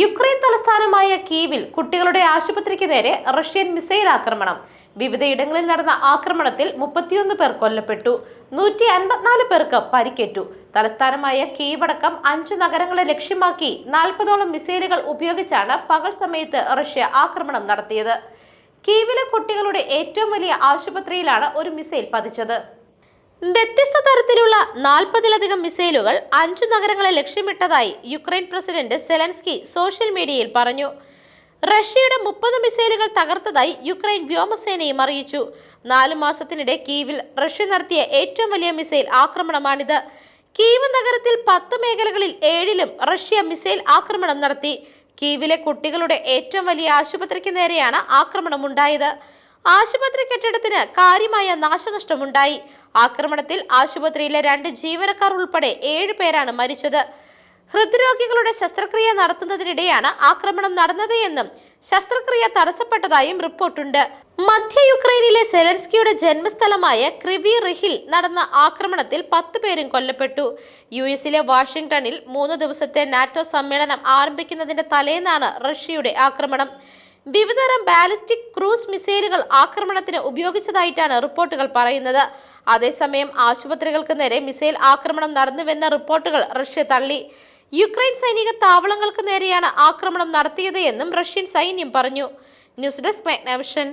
Ukraine തലസ്ഥാനമായ കീവിൽ കുട്ടികളുടെ ആശുപത്രിക്ക് നേരെ റഷ്യൻ മിസൈൽ ആക്രമണം. വിവിധയിടങ്ങളിൽ നടന്ന ആക്രമണത്തിൽ മുപ്പത്തിയൊന്ന് പേർ കൊല്ലപ്പെട്ടു. നൂറ്റി അൻപത്തിനാല് പേർക്ക് പരിക്കേറ്റു. തലസ്ഥാനമായ കീവ് അടക്കം അഞ്ചു നഗരങ്ങളെ ലക്ഷ്യമാക്കി നാൽപ്പതോളം മിസൈലുകൾ ഉപയോഗിച്ചാണ് പകൽ സമയത്ത് റഷ്യ ആക്രമണം നടത്തിയത്. കീവിലെ കുട്ടികളുടെ ഏറ്റവും വലിയ ആശുപത്രിയിലാണ് ഒരു മിസൈൽ പതിച്ചത്. വ്യത്യസ്ത തരത്തിലുള്ള നാൽപ്പതിലധികം മിസൈലുകൾ അഞ്ചു നഗരങ്ങളെ ലക്ഷ്യമിട്ടതായി യുക്രൈൻ പ്രസിഡന്റ് സെലൻസ്കി സോഷ്യൽ മീഡിയയിൽ പറഞ്ഞു. റഷ്യയുടെ മുപ്പത് മിസൈലുകൾ തകർത്തതായി യുക്രൈൻ വ്യോമസേനയും അറിയിച്ചു. നാലു മാസത്തിനിടെ കീവിൽ റഷ്യ നടത്തിയ ഏറ്റവും വലിയ മിസൈൽ ആക്രമണമാണിത്. കീവ് നഗരത്തിൽ പത്ത് മേഖലകളിൽ ഏഴിലും റഷ്യ മിസൈൽ ആക്രമണം നടത്തി. കീവിലെ കുട്ടികളുടെ ഏറ്റവും വലിയ ആശുപത്രിക്ക് നേരെയാണ് ആക്രമണമുണ്ടായത്. ആശുപത്രി കെട്ടിടത്തിന് കാര്യമായ നാശനഷ്ടമുണ്ടായി. ആക്രമണത്തിൽ ആശുപത്രിയിലെ രണ്ട് ജീവനക്കാർ ഉൾപ്പെടെ ഏഴ് പേരാണ് മരിച്ചത്. ഹൃദ്രോഗികളുടെ ശസ്ത്രക്രിയ നടത്തുന്നതിനിടെയാണ് ആക്രമണം നടന്നത് എന്നും ശസ്ത്രക്രിയ തടസ്സപ്പെട്ടതായും റിപ്പോർട്ടുണ്ട്. മധ്യ യുക്രൈനിലെ സെലൻസ്കിയുടെ ജന്മസ്ഥലമായ ക്രിവി റിഹിൽ നടന്ന ആക്രമണത്തിൽ പത്ത് പേരും കൊല്ലപ്പെട്ടു. യു എസിലെ വാഷിംഗ്ടണിൽ മൂന്ന് ദിവസത്തെ നാറ്റോ സമ്മേളനം ആരംഭിക്കുന്നതിന്റെ തലേന്നാണ് റഷ്യയുടെ ആക്രമണം. വിവിധതരം ബാലിസ്റ്റിക് ക്രൂസ് മിസൈലുകൾ ആക്രമണത്തിന് ഉപയോഗിച്ചതായിട്ടാണ് റിപ്പോർട്ടുകൾ പറയുന്നത്. അതേസമയം ആശുപത്രികൾക്ക് നേരെ മിസൈൽ ആക്രമണം നടന്നുവെന്ന റിപ്പോർട്ടുകൾ റഷ്യ തള്ളി. യുക്രൈൻ സൈനിക താവളങ്ങൾക്ക് നേരെയാണ് ആക്രമണം നടത്തിയത് എന്നും റഷ്യൻ സൈന്യം പറഞ്ഞു. News desk Magnavision.